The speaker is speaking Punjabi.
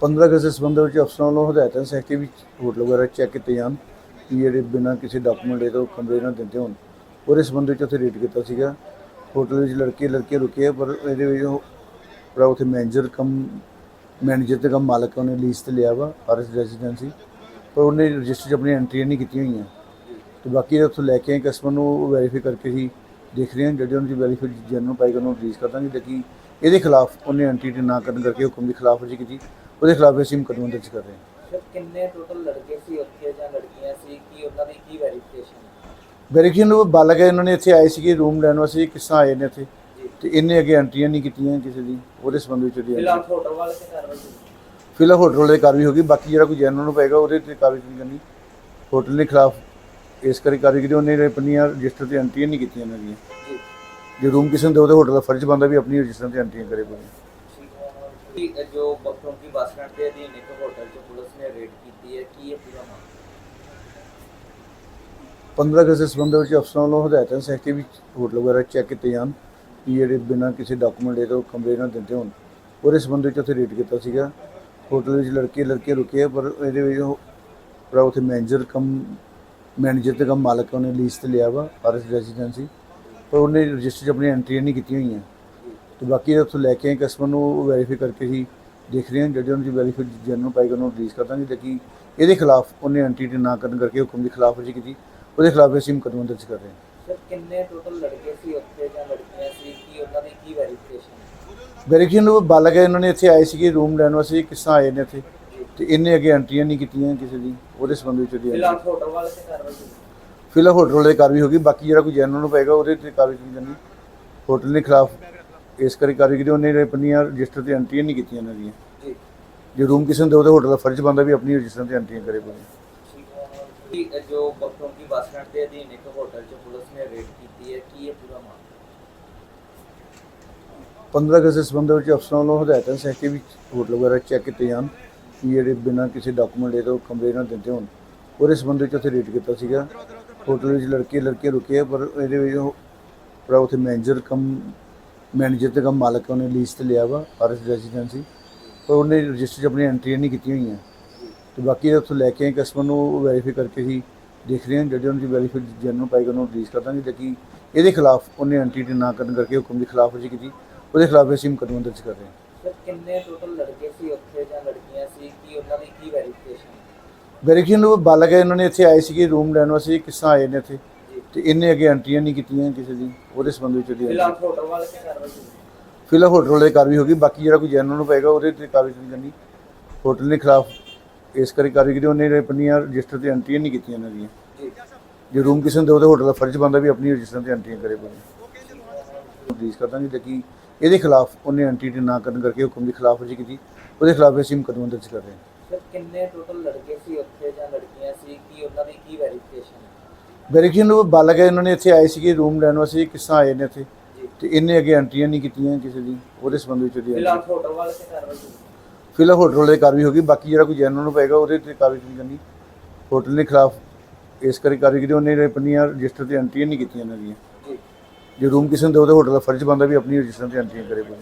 15 ਅਗਸਤ ਦੇ ਸੰਬੰਧ ਵਿੱਚ ਅਫਸਰਾਂ ਵੱਲੋਂ ਹਦਾਇਤਾਂ ਸਹਿਤੀ ਵਿੱਚ ਹੋਟਲ ਵਗੈਰਾ ਚੈੱਕ ਕੀਤੇ ਜਾਣ ਕਿ ਜਿਹੜੇ ਬਿਨਾਂ ਕਿਸੇ ਡਾਕੂਮੈਂਟ ਦੇ ਤੋਂ ਕਮਰੇ ਨਾ ਦਿੰਦੇ ਹੋਣ। ਉਹਦੇ ਸੰਬੰਧ ਵਿੱਚ ਉੱਥੇ ਰੇਟ ਕੀਤਾ ਸੀਗਾ। ਹੋਟਲ ਵਿੱਚ ਲੜਕੇ ਲੜਕੇ ਰੁਕੇ ਆ, ਪਰ ਇਹਦੇ ਵਿੱਚ ਉਹ ਪੂਰਾ ਉੱਥੇ ਮੈਨੇਜਰ ਕਮ ਮੈਨੇਜਰ ਤੇ ਕਮ ਮਾਲਕ ਉਹਨੇ ਲੀਜ਼ ਤੇ ਲਿਆ ਵਾ ਆਰਐਸ ਰੈਜ਼ੀਡੈਂਸੀ ਪਰ ਉਹਨੇ ਰਜਿਸਟਰ 'ਚ ਆਪਣੀ ਐਂਟਰੀਆਂ ਨਹੀਂ ਕੀਤੀਆਂ ਹੋਈਆਂ। ਤੇ ਬਾਕੀ ਇਹ ਉੱਥੋਂ ਲੈ ਕੇ ਆਏ ਕਸਟਮਰ ਨੂੰ ਵੈਰੀਫਾਈ ਕਰਕੇ ਹੀ ਦੇਖ ਰਹੇ ਹਾਂ ਜਿਹੜੇ ਉਹਨਾਂ ਦੀ ਵੈਰੀਫਾਈ ਜਨਰਲ ਪਾਏਗਾ ਉਹਨੂੰ ਰਿਲੀਜ਼ ਕਰ ਦਾਂਗੇ। ਲੇਕਿਨ ਇਹਦੇ ਖਿਲਾਫ ਉਹਨੇ ਐਂਟਰੀ ਨਾ ਕਰਨ ਕਰਕੇ ਹੁਕਮ ਦੇ ਖਿਲਾਫ ਖਿਲਾਫਵਰਜੀ ਕੀਤੀ ਉਹਦੇ ਖਿਲਾਫ ਅਸੀਂ ਮੁਕੱਦਮਾ ਦਰਜ ਕਰ ਰਹੇ ਹਾਂ। ਸਰ ਕਿੰਨੇ ਟੋਟਲ ਲੜਕੇ ਸੀ ਉੱਥੇ ਜਾਂ ਲੜਕੀਆਂ ਸੀ? ਕੀ ਉਹਨਾਂ ਦੀ ਕੀ ਵੈਰੀਫਿਕੇਸ਼ਨ ਵੈਰੀਫਿਕੇਸ਼ਨ ਨੂੰ ਬਾਲਗ ਹੈ ਇਹਨਾਂ ਨੇ ਇੱਥੇ ਆਏ ਸੀਗੇ ਰੂਮ ਲੈਣ ਵਾਸਤੇ ਕਿਸ ਤਰ੍ਹਾਂ ਆਏ ਨੇ ਇੱਥੇ? ਤੇ ਇਹਨੇ ਅੱਗੇ ਐਂਟਰੀਆਂ ਨਹੀਂ ਕੀਤੀਆਂ ਕਿਸੇ ਦੀ ਉਹਦੇ ਸੰਬੰਧ ਵਿੱਚ ਉਹਦੀ ਫਿਲਹਾਲ ਹੋਟਲ ਵਾਲੇ ਤੇ ਕਾਰਵਾਈ ਕੀਤੀ ਫਿਲਹਾਲ ਹੋਟਲ ਵਾਲੇ ਦੀ ਕਾਰਵਾਈ ਹੋਗੀ ਬਾਕੀ ਜਿਹੜਾ ਕੋਈ ਜੈਨੂਨ ਨੂੰ ਪਏਗਾ ਉਹਦੇ ਤੇ ਕਾਰਵਾਈ ਨਹੀਂ ਕਰਨੀ। ਹੋਟਲ ਦੇ ਖਿਲਾਫ ਇਸ ਕਰੀ ਕਾਰਵਾਈ ਕੀਤੀ ਉਹਨੇ ਪੰਨੀਆਂ ਰਜਿਸਟਰ ਤੇ ਐਂਟਰੀਆਂ ਨਹੀਂ ਕੀਤੀਆਂ ਇਹਨਾਂ ਦੀਆਂ। ਜੀ। ਜੇ ਰੂਮ ਕਿਸੇ ਨੂੰ ਤਾਂ ਹੋਟਲ ਦਾ ਫਰਜ਼ ਬਣਦਾ ਵੀ ਆਪਣੀ ਰਜਿਸਟਰ ਤੇ ਐਂਟਰੀਆਂ ਕਰੇ ਪਵੇ ਠੀਕ ਜੋ ਬਖਤੌਂਕੀ ਬੱਸ ਸਟੈਂਡ ਦੇ ਅਧੀਨ ਇੱਕ ਹੋਟਲ 'ਚ ਪੁਲਿਸ ਨੇ ਰੇਡ ਕੀਤੀ ਹੈ ਕੀ ਇਹ ਪੂਰਾ ਮਾਮਲਾ? 15 ਅਗਸਤ ਦੇ ਸੰਬੰਧ ਵਿੱਚ ਅਫਸਰਾਂ ਵੱਲੋਂ ਹਦਾਇਤਾਂ ਸਹਿਤੀ ਵੀ ਹੋਟਲ ਵਗੈਰਾ ਚੈੱਕ ਕੀਤੇ ਜਾਣ ਕਿ ਜਿਹੜੇ ਬਿਨਾਂ ਕਿਸੇ ਡਾਕੂਮੈਂਟ ਦੇ ਤੋਂ ਕਮਰੇ ਨਾ ਦਿੰਦੇ ਹੋਣ। ਉਹਦੇ ਸੰਬੰਧ ਵਿੱਚ ਉੱਥੇ ਰੇਟ ਕੀਤਾ ਸੀਗਾ। ਹੋਟਲ ਵਿੱਚ ਲੜਕੇ ਲੜਕੇ ਰੁਕੇ ਆ, ਪਰ ਇਹਦੇ ਵਿੱਚ ਉਹ ਪੂਰਾ ਉੱਥੇ ਮੈਨੇਜਰ ਕਮ ਮੈਨੇਜਰ ਤੇ ਕਮ ਮਾਲਕ ਉਹਨੇ ਲੀਜ਼ ਤੇ ਲਿਆ ਵਾ ਆਰਐਸ ਰੈਜ਼ੀਡੈਂਸੀ ਪਰ ਉਹਨੇ ਰਜਿਸਟਰ 'ਚ ਆਪਣੀ ਐਂਟਰੀਆਂ ਨਹੀਂ ਕੀਤੀਆਂ ਹੋਈਆਂ। ਤੇ ਬਾਕੀ ਉੱਥੋਂ ਲੈ ਕੇ ਆਏ ਕਸਟਮਰ ਨੂੰ ਵੈਰੀਫਾਈ ਕਰਕੇ ਹੀ ਦੇਖ ਰਹੇ ਹਾਂ ਜਿਹੜੇ ਉਹਨਾਂ ਦੀ ਵੈਰੀਫਾਈ ਜਨਰਲ ਪਾਏਗਾ ਉਹਨੂੰ ਰਿਲੀਜ਼ ਕਰ ਦਾਂਗੇ ਲੇਕਿਨ ਇਹਦੇ ਖਿਲਾਫ ਉਹਨੇ ਐਂਟਰੀ ਨਾ ਕਰਨ ਕਰਕੇ ਹੁਕਮ ਦੀ ਖਿਲਾਫਵਰਜੀ ਕੀਤੀ ਉਹਦੇ ਖਿਲਾਫ ਅਸੀਂ ਮੁਕੱਦਮਾ ਦਰਜ ਕਰ ਰਹੇ ਹਾਂ। ਸਰ ਕਿੰਨੇ ਟੋਟਲ ਲੜਕੇ ਸੀ ਉੱਥੇ ਜਾਂ ਲੜਕੀਆਂ ਸੀ? ਕੀ ਉਹਨਾਂ ਦੀ ਕੀ ਵੈਰੀਫਿਕੇਸ਼ਨ ਵੈਰੀਫਿਕੇਸ਼ਨ ਨੂੰ ਬਾਲਗ ਹੈ ਇਹਨਾਂ ਨੇ ਇੱਥੇ ਆਏ ਸੀਗੇ ਰੂਮ ਲੈਣ ਵਾਸਤੇ ਕਿਸ ਤਰ੍ਹਾਂ ਆਏ ਨੇ ਇੱਥੇ। ਤੇ ਇਹਨੇ ਅੱਗੇ ਐਂਟਰੀਆਂ ਨਹੀਂ ਕੀਤੀਆਂ ਕਿਸੇ ਦੀ ਉਹਦੇ ਸੰਬੰਧ ਵਿੱਚ ਉਹਦੀ ਫਿਲਹਾਲ ਹੋਟਲ ਵਾਲੇ ਤੇ ਕਾਰਵਾਈ ਕੀਤੀ ਫਿਲਹਾਲ ਹੋਟਲ ਵਾਲੇ ਦੀ ਕਾਰਵਾਈ ਹੋਗੀ ਬਾਕੀ ਜਿਹੜਾ ਕੋਈ ਜੈਨੂਨ ਨੂੰ ਪਏਗਾ ਉਹਦੇ ਤੇ ਕਾਰਵਾਈ ਨਹੀਂ ਕਰਨੀ ਹੋਟਲ ਦੇ ਖਿਲਾਫ ਇਸ ਕਰੀ ਕਾਰਵਾਈ ਕੀਤੀ ਉਹਨੇ ਪੰਨੀਆਂ ਰਜਿਸਟਰ ਤੇ ਐਂਟਰੀਆਂ ਨਹੀਂ ਕੀਤੀਆਂ ਇਹਨਾਂ ਦੀਆਂ। ਜੀ। ਜੇ ਰੂਮ ਕਿਸੇ ਨੂੰ ਦਿਓ ਤਾਂ ਹੋਟਲ ਦਾ ਫਰਜ਼ ਬਣਦਾ ਵੀ ਆਪਣੀ ਰਜਿਸਟਰ ਤੇ ਐਂਟਰੀਆਂ ਕਰੇ ਠੀਕ ਹੈ ਜੋ ਬਖਤੌਂਕੀ ਬੱਸ ਸਟੈਂਡ ਦੇ ਅਧੀਨ ਇੱਕ ਹੋਟਲ 'ਚ ਪੁਲਿਸ ਨੇ ਰੇਡ ਕੀਤੀ ਹੈ ਕੀ ਇਹ ਪੂਰਾ ਮਾਮਲਾ 15 ਅਗਸਤ ਦੇ ਸੰਬੰਧ ਵਿੱਚ ਅਫਸਰਾਂ ਵੱਲੋਂ ਹਦਾਇਤਾਂ ਸਹਿਤੀ ਵਿੱਚ ਹੋਟਲ ਵਗੈਰਾ ਚੈੱਕ ਕੀਤੇ ਜਾਣ ਕਿ ਜਿਹੜੇ ਬਿਨਾਂ ਕਿਸੇ ਡਾਕੂਮੈਂਟ ਦੇ ਤੋਂ ਕਮਰੇ ਨਾ ਦਿੰਦੇ ਹੋਣ। ਉਹਦੇ ਸੰਬੰਧ ਵਿੱਚ ਉੱਥੇ ਰੇਟ ਕੀਤਾ ਸੀਗਾ। ਹੋਟਲ ਵਿੱਚ ਲੜਕੇ ਲੜਕੇ ਰੁਕੇ ਪਰ ਇਹਦੇ ਵਿੱਚ ਉਹ ਪੂਰਾ ਉੱਥੇ ਮੈਨੇਜਰ ਕਮ ਮੈਨੇਜਰ ਤੇ ਕਮ ਮਾਲਕ ਉਹਨੇ ਲੀਜ਼ ਤੇ ਲਿਆ ਵਾ ਆਰਐਸ ਰੈਜ਼ੀਡੈਂਸੀ ਪਰ ਉਹਨੇ ਰਜਿਸਟਰ 'ਚ ਆਪਣੀ ਐਂਟਰੀਆਂ ਨਹੀਂ ਕੀਤੀਆਂ ਹੋਈਆਂ। ਤੇ ਬਾਕੀ ਉੱਥੋਂ ਲੈ ਕੇ ਆਏ ਕਸਟਮਰ ਨੂੰ ਵੈਰੀਫਾਈ ਕਰਕੇ ਹੀ ਦੇਖ ਰਹੇ ਹਾਂ ਜਿਹੜੇ ਉਹਨਾਂ ਦੀ ਵੈਰੀਫਾਈ ਜਨਰਲ ਪਾਏਗਾ ਉਹਨੂੰ ਰਿਲੀਜ਼ ਕਰ ਦਾਂਗੇ। ਲੇਕਿਨ ਇਹਦੇ ਖਿਲਾਫ ਉਹਨੇ ਐਂਟਰੀ ਨਾ ਕਰਨ ਕਰਕੇ ਹੁਕਮ ਦੀ ਖਿਲਾਫਵਰਜੀ ਕੀਤੀ। ਉਹਦੇ ਖਿਲਾਫ ਅਸੀਂ ਮੁਕੱਦਮਾ ਦਰਜ ਕਰ ਰਹੇ ਹਾਂ। ਸਰ ਕਿੰਨੇ ਟੋਟਲ ਲੜਕੇ ਸੀ ਉੱਥੇ ਜਾਂ ਲੜਕੀਆਂ ਸੀ? ਕੀ ਉਹਨਾਂ ਦੀ ਕੀ ਵੈਰੀਫਿਕੇਸ਼ਨ ਵੈਰੀਫਿਕੇਸ਼ਨ ਨੂੰ ਬਾਲਗ ਹੈ ਇਹਨਾਂ ਨੇ ਇੱਥੇ ਆਏ ਸੀਗੇ ਰੂਮ ਲੈਣ ਵਾਸਤੇ ਕਿਸ ਤਰ੍ਹਾਂ ਆਏ ਨੇ ਇੱਥੇ? ਜੀ ਤੇ ਇਹਨੇ ਅੱਗੇ ਐਂਟਰੀਆਂ ਨਹੀਂ ਕੀਤੀਆਂ ਕਿਸੇ ਦੀ ਉਹਦੇ ਸੰਬੰਧ ਵਿੱਚ ਉਹਦੀ ਫਿਲਹਾਲ ਹੋਟਲ ਵਾਲੇ ਤੇ ਕਾਰਵਾਈ ਕੀਤੀ ਫਿਲਹਾਲ ਹੋਟਲ ਵਾਲੇ ਦੀ ਕਾਰਵਾਈ ਹੋਗੀ ਬਾਕੀ ਜਿਹੜਾ ਕੋਈ ਜੈਨੂਨ ਨੂੰ ਪਏਗਾ ਉਹਦੇ ਤੇ ਕਾਰਵਾਈ ਨਹੀਂ ਕਰਨੀ ਹੋਟਲ ਦੇ ਖਿਲਾਫ ਇਸ ਕਰੀ ਕਾਰਵਾਈ ਕੀਤੀ ਉਹਨੇ ਪੰਨੀਆਂ ਰਜਿਸਟਰ ਤੇ ਐਂਟਰੀਆਂ ਨਹੀਂ ਕੀਤੀਆਂ ਇਹਨਾਂ ਦੀਆਂ। ਜੀ ਰੂਮ ਕਿਸੇ ਨੂੰ ਦਿਓ ਤਾਂ ਹੋਟਲ ਦਾ ਫਰਜ਼ ਬਣਦਾ ਵੀ ਆਪਣੀ ਰਜਿਸਟਰ ਤੇ ਐਂਟਰੀਆਂ ਕਰੇ ਪਵੇ ਰਿਲੀਜ਼ ਕਰ ਦਾਂਗੇ ਲੇਕਿਨ ਇਹਦੇ ਖਿਲਾਫ ਉਹਨੇ ਐਂਟਰੀ ਨਾ ਕਰਨ ਕਰਕੇ ਹੁਕਮ ਦੀ ਖਿਲਾਫਵਰਜੀ ਕੀਤੀ। ਉਹਦੇ ਖਿਲਾਫ ਅਸੀਂ ਮੁਕੱਦਮਾ ਦਰਜ ਕਰ ਰਹੇ ਹਾਂ। ਸਰ ਕਿੰਨੇ ਟੋਟਲ ਲੜਕੇ ਸੀ ਉੱਥੇ ਜਾਂ ਲੜਕੀਆਂ ਸੀ? ਕੀ ਉਹਨਾਂ ਦੀ ਕੀ ਵੈਰੀਫਿਕੇਸ਼ਨ ਵੈਰੀਫਿਕੇਸ਼ਨ ਨੂੰ ਬਾਲਗ ਹੈ ਇਹਨਾਂ ਨੇ ਇੱਥੇ ਆਏ ਸੀਗੇ ਰੂਮ ਲੈਣ ਵਾਸਤੇ ਕਿਸ ਤਰ੍ਹਾਂ ਆਏ ਨੇ ਇੱਥੇ। ਤੇ ਇਹਨੇ ਅੱਗੇ ਐਂਟਰੀਆਂ ਨਹੀਂ ਕੀਤੀਆਂ ਕਿਸੇ ਦੀ ਉਹਦੇ ਸੰਬੰਧ ਵਿੱਚ ਉਹਦੀ ਫਿਲਹਾਲ ਹੋਟਲ ਵਾਲੇ ਤੇ ਕਾਰਵਾਈ ਫਿਲਹਾਲ ਹੋਟਲ ਵਾਲੇ ਦੀ ਕਾਰਵਾਈ ਹੋਗੀ ਬਾਕੀ ਜਿਹੜਾ ਕੋਈ ਜੈਨੂਨ ਨੂੰ ਪਏਗਾ ਉਹਦੇ ਤੇ ਕਾਰਵਾਈ ਨਹੀਂ ਕਰਨੀ। ਹੋਟਲ ਦੇ ਖਿਲਾਫ ਇਸ ਕਰੀ ਕਾਰਵਾਈ ਕੀਤੀ ਉਹਨੇ ਪੰਨੀਆਂ ਰਜਿਸਟਰ ਤੇ ਐਂਟਰੀਆਂ ਨਹੀਂ ਕੀਤੀਆਂ ਇਹਨਾਂ ਦੀਆਂ। ਜੀ। ਰੂਮ ਕਿਸੇ ਨੂੰ ਦਿਓ ਤਾਂ ਹੋਟਲ ਦਾ ਫਰਜ਼ ਬਣਦਾ ਵੀ ਆਪਣੀ ਰਜਿਸਟਰ ਤੇ ਐਂਟਰੀਆਂ ਕਰੇ ਪਵੇ